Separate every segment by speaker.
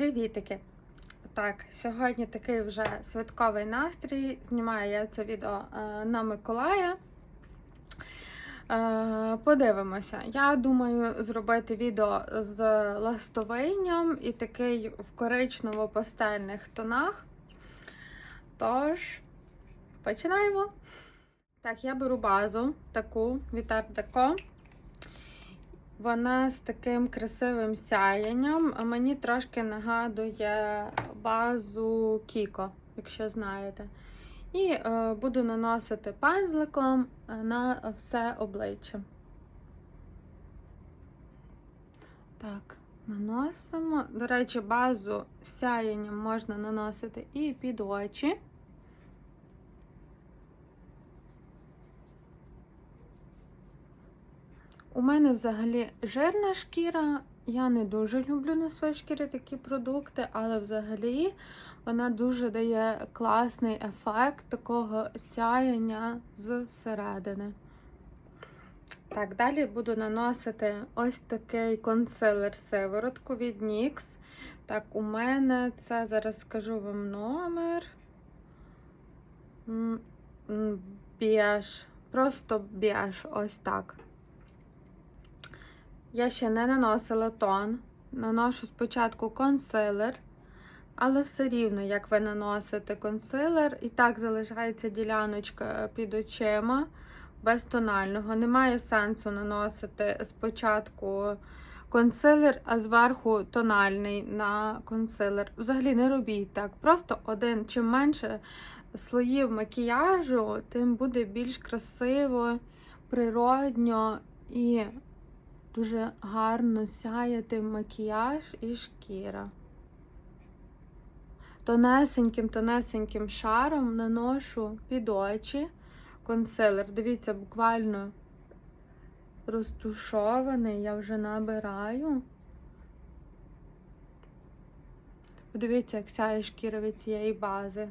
Speaker 1: Привітики! Так, сьогодні такий вже святковий настрій. Знімаю я це відео е, на Миколая. Е, подивимося. Я думаю зробити відео з ластовинням і такий в коричнево-пастельних тонах. Тож, починаємо. Так, я беру базу таку від Art Deco. Вона з таким красивим сяєнням. Мені трошки нагадує базу Кіко, якщо знаєте. І е, буду наносити пензликом на все обличчя. Так, наносимо. До речі, базу сяєнням можна наносити і під очі. У мене взагалі жирна шкіра. Я не дуже люблю на своїй шкірі такі продукти, але взагалі вона дуже дає класний ефект такого сяяння зсередини. Так, далі буду наносити ось такий консилер сиворотку від NYX. Так, у мене це зараз скажу вам номер. Біж. Просто біж, ось так. Я ще не наносила тон. Наношу спочатку консилер, але все рівно, як ви наносите консилер, і так залишається діляночка під очима без тонального. Немає сенсу наносити спочатку консилер, а зверху тональний на консилер. Взагалі не робіть так. Просто один, чим менше слоїв макіяжу, тим буде більш красиво, природньо і дуже гарно сяяти макіяж і шкіра. Тонесеньким, тонесеньким шаром наношу під очі консилер. Дивіться, буквально розтушований, я вже набираю. Подивіться, як сяє шкіра від цієї бази.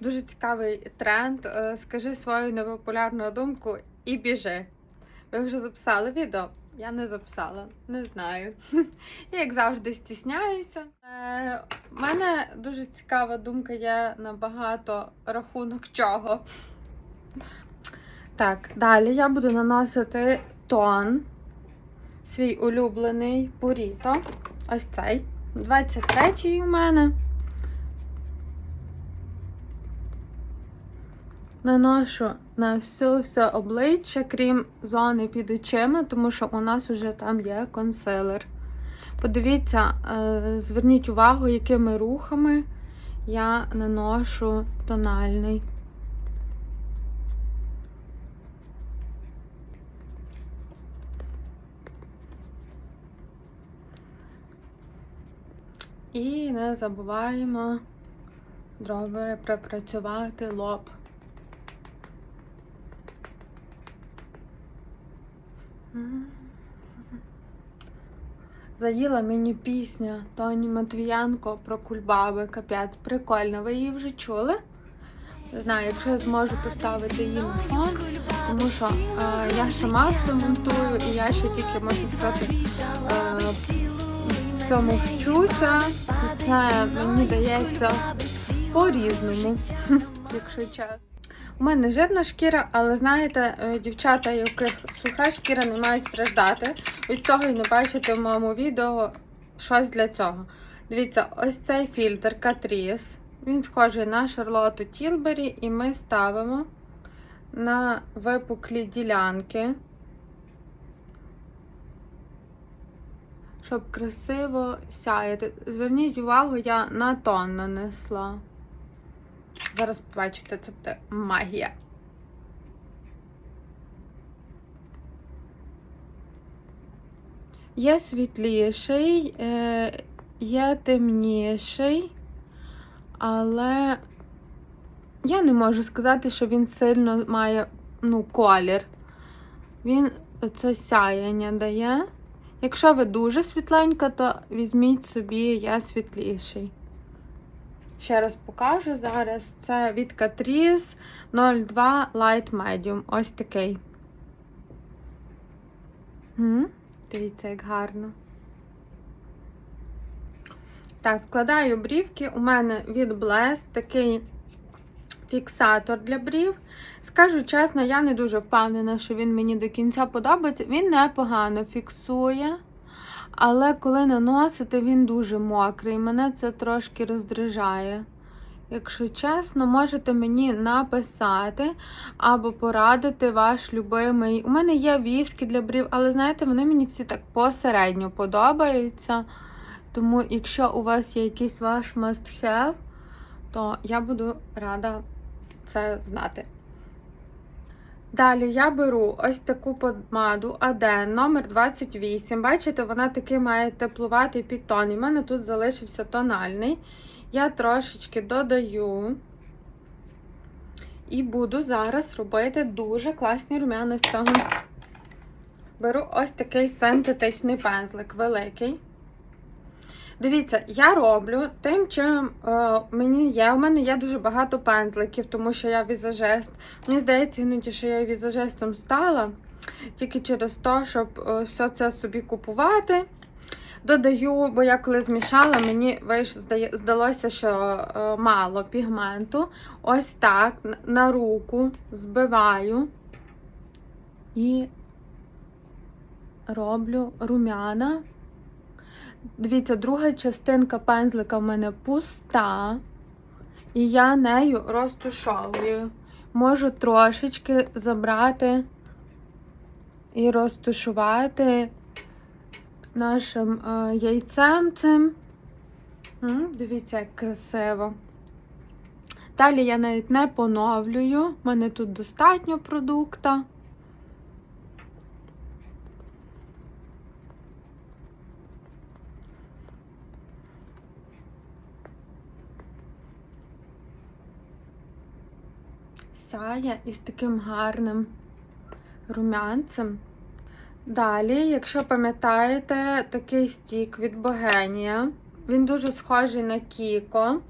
Speaker 1: Дуже цікавий тренд. Е, Скажи свою непопулярну думку і біжи. Ви вже записали відео? Я не записала, не знаю. Я, як завжди, стісняюся. Е, У мене дуже цікава думка є на багато рахунок чого. Так, далі я буду наносити тон, свій улюблений буріто. Ось цей. 23-й у мене. Наношу на все все обличчя, крім зони під очима, тому що у нас вже там є консилер. Подивіться, е, зверніть увагу, якими рухами я наношу тональний. І не забуваємо добре пропрацювати лоб. Заїла мені пісня Тоні Матвієнко про кульбаби. Капець, прикольно. Ви її вже чули? Не знаю, якщо я зможу поставити її на фон, тому що е, я сама все монтую і я ще тільки, можна сказати, е, в цьому вчуся. Це мені дається по-різному, якщо чесно. У мене жирна шкіра, але знаєте, е, дівчата, яких суха шкіра, не мають страждати. Від цього і не бачите в моєму відео щось для цього. Дивіться, ось цей фільтр Catrice. Він схожий на Шарлоту Тілбері, і ми ставимо на випуклі ділянки, щоб красиво сяяти. Зверніть увагу, я на тон нанесла. Зараз побачите, це буде магія. Є світліший, е, є темніший, але я не можу сказати, що він сильно має ну, колір. Він це сяяння дає. Якщо ви дуже світленька, то візьміть собі я світліший. Ще раз покажу зараз. Це від Catrice 02 Light Medium. Ось такий. Дивіться, як гарно. Так, вкладаю брівки. У мене від Bless такий фіксатор для брів. Скажу чесно, я не дуже впевнена, що він мені до кінця подобається. Він непогано фіксує. Але коли наносити, він дуже мокрий. Мене це трошки роздражає. Якщо чесно, можете мені написати або порадити ваш любимий. У мене є віскі для брів, але знаєте, вони мені всі так посередньо подобаються. Тому, якщо у вас є якийсь ваш must-have, то я буду рада це знати. Далі я беру ось таку помаду Аден номер 28. Бачите, вона такий має теплуватий підтон. І в мене тут залишився тональний. Я трошечки додаю і буду зараз робити дуже класні румяна з цього. Беру ось такий синтетичний пензлик великий. Дивіться, я роблю тим, чим е, мені є. У мене є дуже багато пензликів, тому що я візажист. Мені здається, іноді, що я візажистом стала тільки через те, щоб е, все це собі купувати. Додаю, бо я коли змішала, мені виш, здалося, що е, мало пігменту. Ось так на руку збиваю і роблю румяна. Дивіться, друга частинка пензлика в мене пуста, і я нею розтушовую. Можу трошечки забрати і розтушувати нашим е, яйцем цим. Дивіться, як красиво. Далі я навіть не поновлюю, У мене тут достатньо продукта. Сяє із таким гарним румянцем. Далі, якщо пам'ятаєте, такий стік від Богенія. Він дуже схожий на Кіко.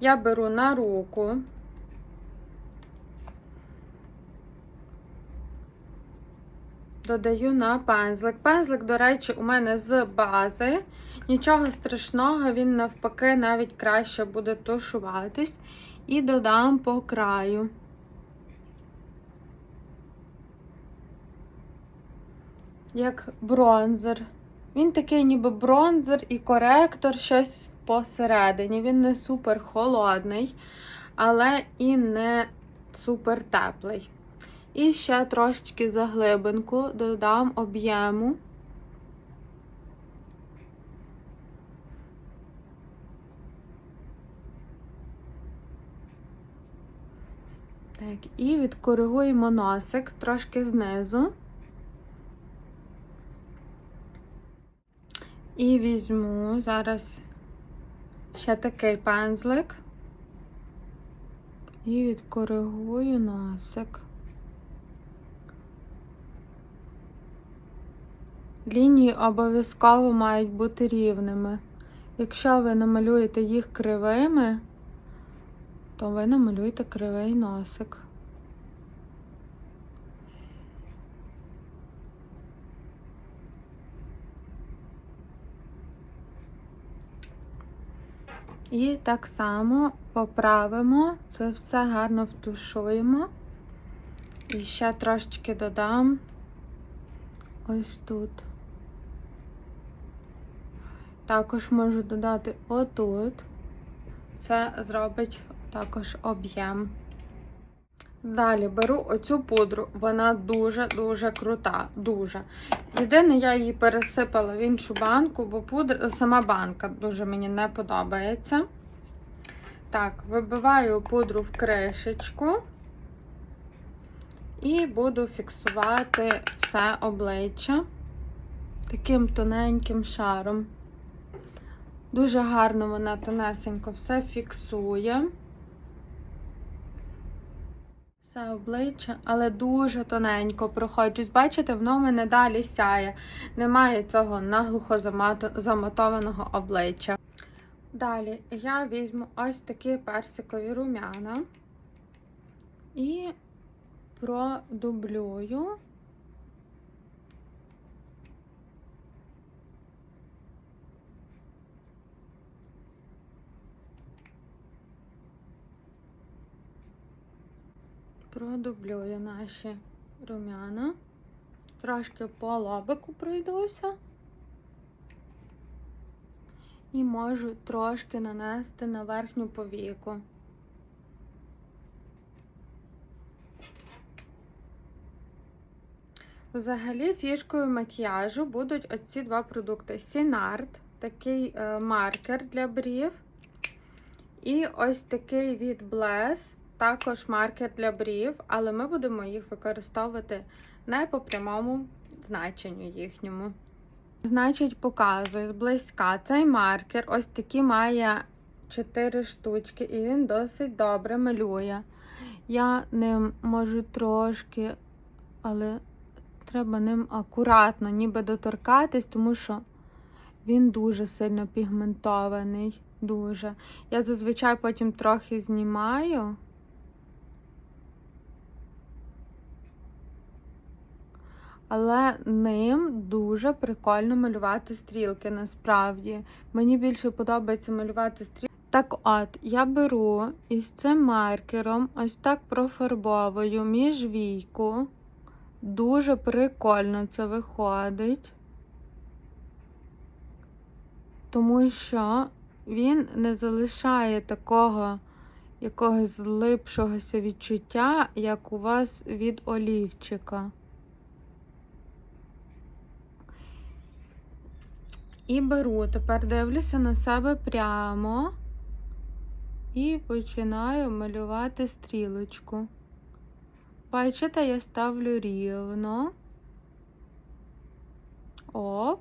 Speaker 1: Я беру на руку. Додаю на пензлик. Пензлик, до речі, у мене з бази. Нічого страшного, він навпаки навіть краще буде тушуватись. І додам по краю. Як бронзер. Він такий ніби бронзер і коректор, щось посередині. Він не супер холодний, але і не супер теплий. І ще трошечки заглибинку додам об'єму. Так, і відкоригуємо носик трошки знизу. І візьму зараз ще такий пензлик і відкоригую носик. Лінії обов'язково мають бути рівними. Якщо ви намалюєте їх кривими, то ви намалюєте кривий носик. І так само поправимо, це все гарно втушуємо. І ще трошечки додам ось тут. Також можу додати отут. Це зробить також об'єм. Далі беру оцю пудру, вона дуже-дуже крута. Дуже. Єдине, я її пересипала в іншу банку, бо пудра, сама банка дуже мені не подобається. Так, вибиваю пудру в кришечку і буду фіксувати все обличчя таким тоненьким шаром. Дуже гарно вона тонесенько все фіксує все обличчя, але дуже тоненько проходжусь. Бачите, воно в мене далі сяє. Немає цього наглухо замотованого обличчя. Далі я візьму ось такі персикові рум'яна і продублюю. Продублюю наші рум'яна. Трошки по лобику пройдуся. І можу трошки нанести на верхню повіку. Взагалі, фішкою макіяжу будуть ось ці два продукти: Сінарт, такий е, маркер для брів. І ось такий від Bless, також маркер для брів, але ми будемо їх використовувати не по прямому значенню їхньому. Значить, показую зблизька цей маркер, ось такий має 4 штучки, і він досить добре малює. Я ним можу трошки, але треба ним акуратно, ніби доторкатись, тому що він дуже сильно пігментований. Дуже. Я зазвичай потім трохи знімаю. Але ним дуже прикольно малювати стрілки насправді. Мені більше подобається малювати стрілки. Так от, я беру із цим маркером ось так профарбовую між війку. Дуже прикольно це виходить. Тому що він не залишає такого якогось злипшогося відчуття, як у вас від олівчика. І беру, тепер дивлюся на себе прямо і починаю малювати стрілочку. Бачите, я ставлю рівно. Оп.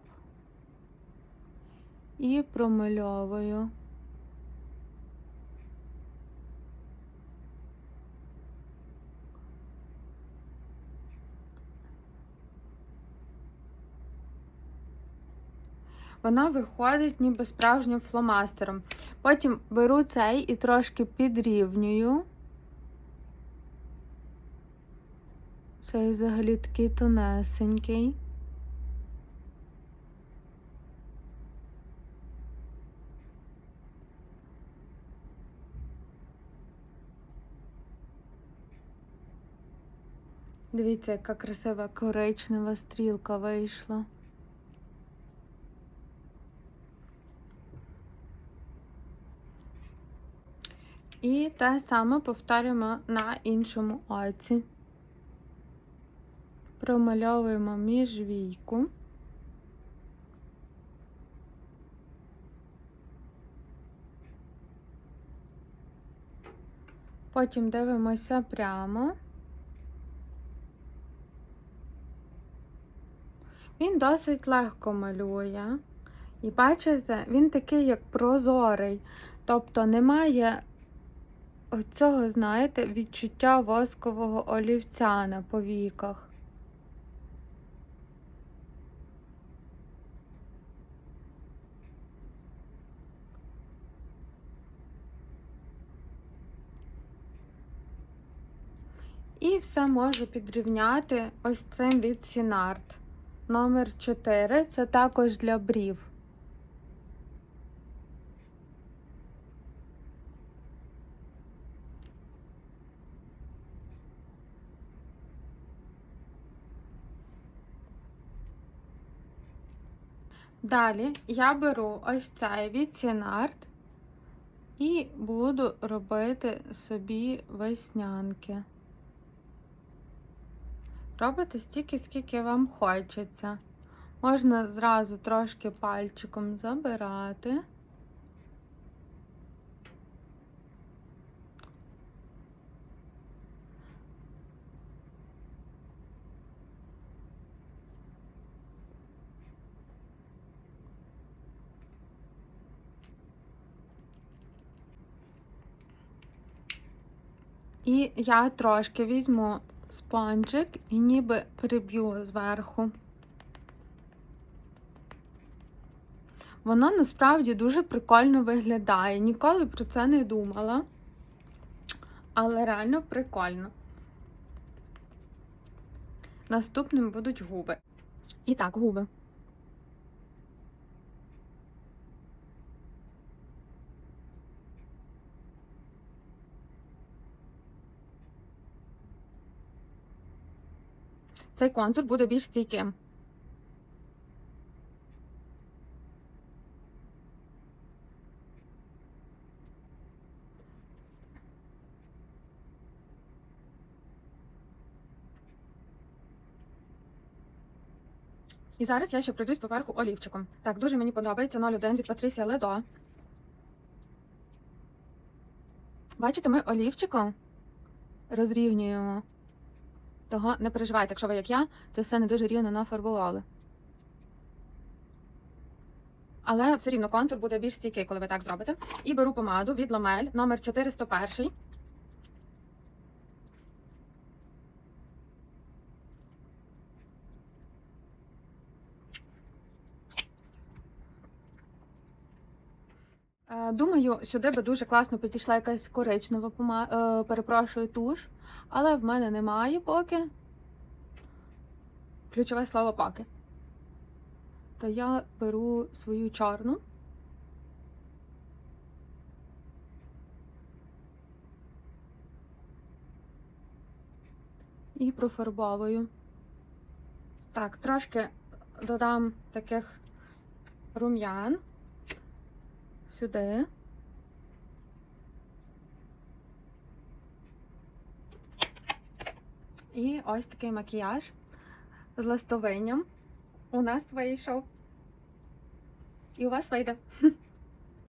Speaker 1: І промальовую. Вона виходить ніби справжнім фломастером. Потім беру цей і трошки підрівнюю. Цей взагалі такий тонесенький. Дивіться, яка красива коричнева стрілка вийшла. І те саме повторюємо на іншому оці. Промальовуємо міжвійку. Потім дивимося прямо. Він досить легко малює. І бачите, він такий, як прозорий, тобто немає оцього, знаєте, відчуття воскового олівця на повіках. І все можу підрівняти ось цим від Сінарт. Номер 4 це також для брів. Далі я беру ось цей від Сінарт і буду робити собі веснянки. Робите стільки, скільки вам хочеться. Можна зразу трошки пальчиком забирати. І я трошки візьму спонжик і ніби приб'ю зверху. Воно насправді дуже прикольно виглядає. Ніколи про це не думала, але реально прикольно. Наступним будуть губи. І так, губи. Цей контур буде більш стійким. І зараз я ще пройдусь поверху олівчиком. Так, дуже мені подобається 01 від Патрісія Ледо. Бачите, ми олівчиком розрівнюємо. Того не переживайте, якщо ви як я, це все не дуже рівно нафарбували. Але все рівно контур буде більш стійкий, коли ви так зробите. І беру помаду від Ламель номер 401. Е, Думаю, сюди би дуже класно підійшла якась коричнева пома... е, перепрошую, туш, але в мене немає поки. Ключове слово поки. То я беру свою чорну. І профарбовую. Так, трошки додам таких рум'ян сюди. І ось такий макіяж з ластовенням. у нас вийшов. І у вас вийде.